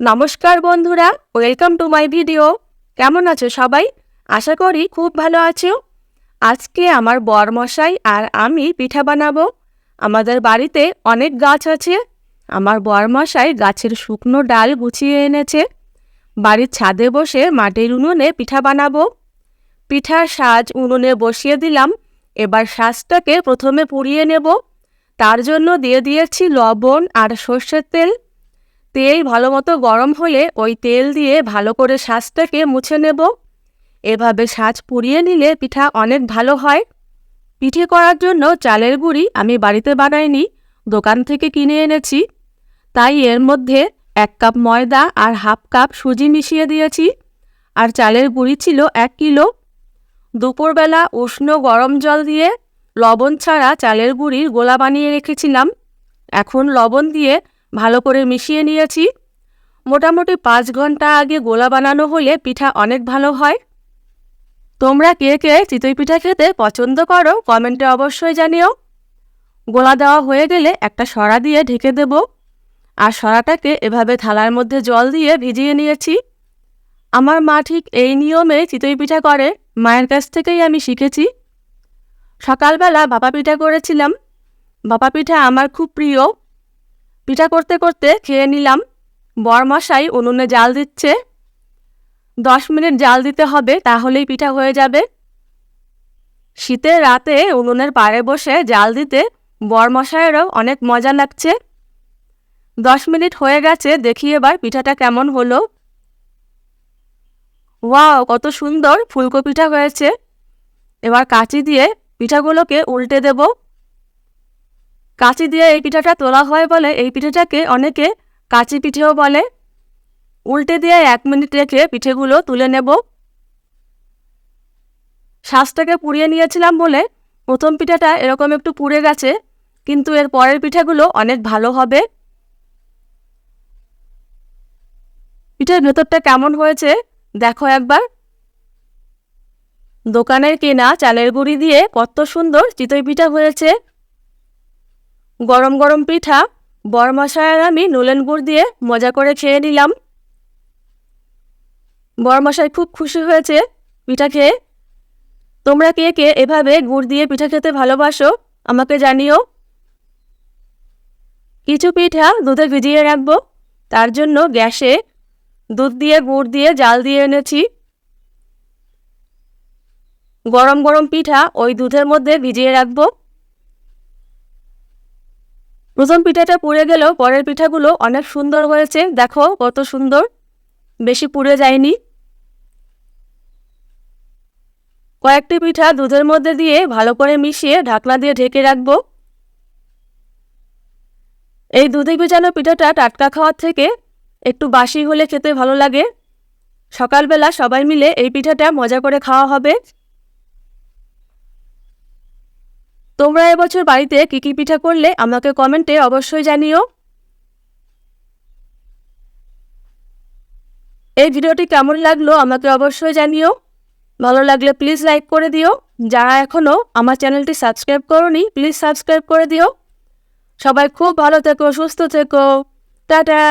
নমস্কার বন্ধুরা welcome to my video কেমন আছো সবাই? আশা করি খুব ভালো আছো। আজকে আমার বরমশাই আর আমি পিঠা বানাবো। আমাদের বাড়িতে অনেক গাছ আছে। আমার বরমশাই গাছের শুকনো ডাল গুছিয়ে এনেছে। বাড়ির ছাদে বসে মাটির উনুনে পিঠা বানাবো। পিঠার সাজ উনুনে বসিয়ে দিলাম। এবার সাজটাকে প্রথমে পুড়িয়ে নেব। তার জন্য দিয়ে দিয়েছি লবণ আর সর্ষের তেল। তেল ভালো মতো গরম হলে ওই তেল দিয়ে ভালো করে সাজটাকে মুছে নেব। এভাবে সাজ পুড়িয়ে নিলে পিঠা অনেক ভালো হয়। পিঠে করার জন্য চালের গুঁড়ি আমি বাড়িতে বানাইনি, দোকান থেকে কিনে এনেছি। তাই এর মধ্যে এক কাপ ময়দা আর হাফ কাপ সুজি মিশিয়ে দিয়েছি আর চালের গুঁড়ি ছিল এক কিলো। দুপুরবেলা উষ্ণ গরম জল দিয়ে লবণ ছাড়া চালের গুঁড়ির গোলা বানিয়ে রেখেছিলাম। এখন লবণ দিয়ে ভালো করে মিশিয়ে নিয়েছি। মোটামুটি পাঁচ ঘণ্টা আগে গোলা বানানো হলে পিঠা অনেক ভালো হয়। তোমরা কে কে চিতই পিঠা খেতে পছন্দ করো কমেন্টে অবশ্যই জানিও। গোলা দেওয়া হয়ে গেলে একটা সরা দিয়ে ঢেকে দেব। আর সরাটাকে এভাবে থালার মধ্যে জল দিয়ে ভিজিয়ে নিয়েছি। আমার মা ঠিক এই নিয়মে চিতই পিঠা করে, মায়ের কাছ থেকেই আমি শিখেছি। সকালবেলা বাপা পিঠা করেছিলাম। বাপা পিঠা আমার খুব প্রিয়। পিঠা করতে করতে খেয়ে নিলাম। বরমশাই উনুনে জাল দিচ্ছে। দশ মিনিট জাল দিতে হবে, তাহলেই পিঠা হয়ে যাবে। শীতের রাতে উনুনের পাড়ে বসে জাল দিতে বরমশাইয়েরও অনেক মজা লাগছে। দশ মিনিট হয়ে গেছে, দেখি এবার পিঠাটা কেমন হলো। ওয়াও, কত সুন্দর ফুলকো পিঠা হয়েছে। এবার কাঁচি দিয়ে পিঠাগুলোকে উল্টে দেব। কাঁচি দিয়ে এই পিঠাটা তোলা হয় বলে এই পিঠাটাকে অনেকে কাঁচি পিঠেও বলে। উল্টে দিয়ে এক মিনিট রেখে পিঠেগুলো তুলে নেব। শ্বাসটাকে পুড়িয়ে নিয়েছিলাম বলে প্রথম পিঠাটা এরকম একটু পুড়ে গেছে, কিন্তু এর পরের পিঠাগুলো অনেক ভালো হবে। পিঠের ভেতরটা কেমন হয়েছে দেখো একবার। দোকানের কেনা চালের গুঁড়ি দিয়ে কত সুন্দর চিতই পিঠা হয়েছে। গরম গরম পিঠা বরমশায়ের আমি নুলেন গুড় দিয়ে মজা করে খেয়ে নিলাম। বরমশাই খুব খুশি হয়েছে পিঠা খেয়ে। তোমরা কে কে এভাবে গুড় দিয়ে পিঠা খেতে ভালোবাসো আমাকে জানিও। কিছু পিঠা দুধে ভিজিয়ে রাখব, তার জন্য গ্যাসে দুধ দিয়ে, গুড় দিয়ে জাল দিয়ে এনেছি। গরম গরম পিঠা ওই দুধের মধ্যে ভিজিয়ে রাখব। প্রথম পিঠাটা পুড়ে গেলেও পরের পিঠাগুলো অনেক সুন্দর হয়েছে। দেখো কত সুন্দর। বেশি পুড়ে যায়নি। কয়েকটি পিঠা দুধের মধ্যে দিয়ে ভালো করে মিশিয়ে ঢাকনা দিয়ে ঢেকে রাখব। এই দুধে ভিজানো পিঠাটা টাটকা খাওয়ার থেকে একটু বাসি হলে খেতে ভালো লাগে। সকালবেলা সবাই মিলে এই পিঠাটা মজা করে খাওয়া হবে। তোমরা এবছর বাড়িতে কী কী পিঠা করলে আমাকে কমেন্টে অবশ্যই জানিও। এই ভিডিওটি কেমন লাগল আমাকে অবশ্যই জানিও। ভালো লাগলে প্লিজ লাইক করে দিও। যারা এখনও আমার চ্যানেলটি সাবস্ক্রাইব করনি, প্লিজ সাবস্ক্রাইব করে দিও। সবাই খুব ভালো থেকো, সুস্থ থেকো। টাটা।